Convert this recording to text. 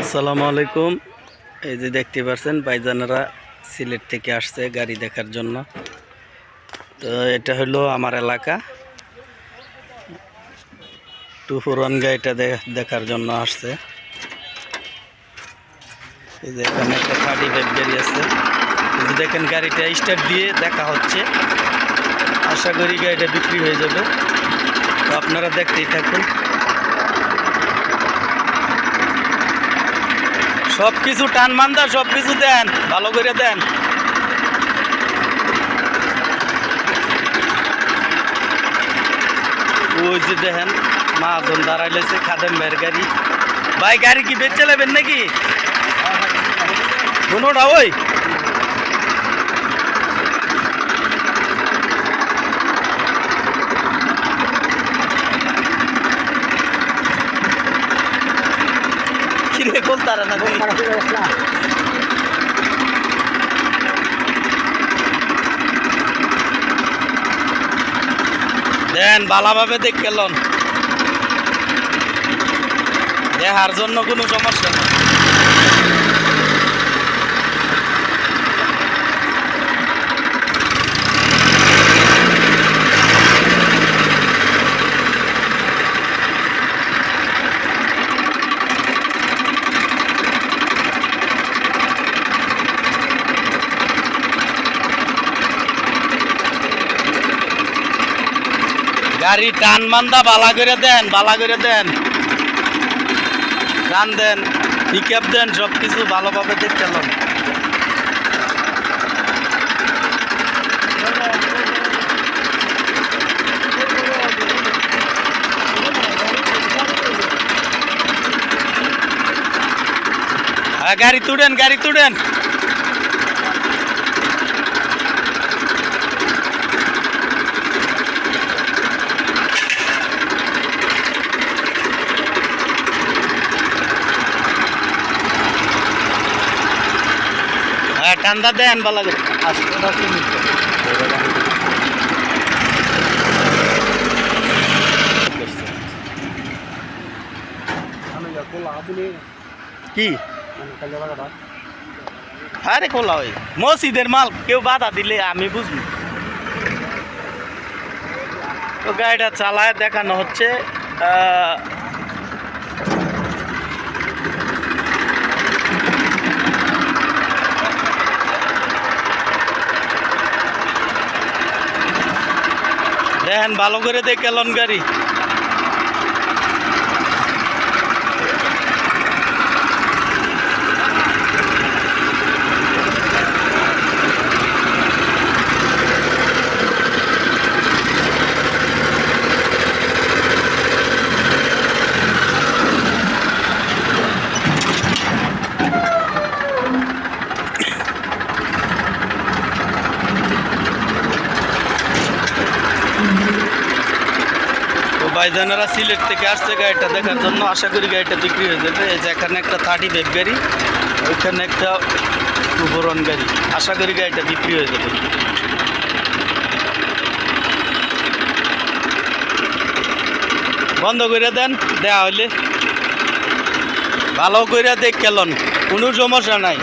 আসসালামু আলাইকুম। এই যে দেখতে পাচ্ছেন ভাইজানেরা সিলেট থেকে আসছে গাড়ি দেখার জন্য। তো এটা হলো আমার এলাকা। টুফুরন গাড়িটা দে- দেখার জন্য আসছে। এই যে এখানে একটা থার্টি ফাইভ গাড়ি আছে। দেখেন গাড়িটা স্টার্ট দিয়ে দেখা হচ্ছে। আশা করি গাড়িটা বিক্রি হয়ে যাবে। তো আপনারা দেখতেই থাকুন। সব কিছু টান মান্দা সব কিছু দেন, ভালো করে দেন। ওই যে দেখেন মাজন দাঁড়াইলেছে খাদেম বের গাড়ি। ভাই, গাড়ি কি বেচে নেবেন নাকি? কোনোটা ওই। কিরে কোন তারা না? দেন ভালোভাবে দেখ গেলন দেহার জন্য কোনো সমস্যা নেই গাড়ি টান মান্দা, বালা করে দেন, বালা করে দেন। টান দেন পিক আপ দেন সব কিছু ভালোভাবে দেখতে হ্যাঁ গাড়ি তুলেন গাড়ি তুলেন। টান্দা দেন ভালো করে কি? আরে খোলা ওই মসজিদের মাল কেউ বাধা দিলে আমি বুঝব। তো গাড়িটা চালায় দেখানো হচ্ছে ভালো করে দেখে লন গাড়ি। ভাইজানেরা সিলেট থেকে আসছে গাড়িটা দেখার জন্য। আশা করি গাড়িটা বিক্রি হয়ে যাবে। এই যে এখানে একটা থার্টি ফাইভ গাড়ি, ওইখানে একটা উপরন গাড়ি। আশা করি গাড়িটা বিক্রি হয়ে যাবে। বন্ধ করে দেন, দেয়া হইলে। ভালো করে দেখ কেলন। কোনো সমস্যা নাই।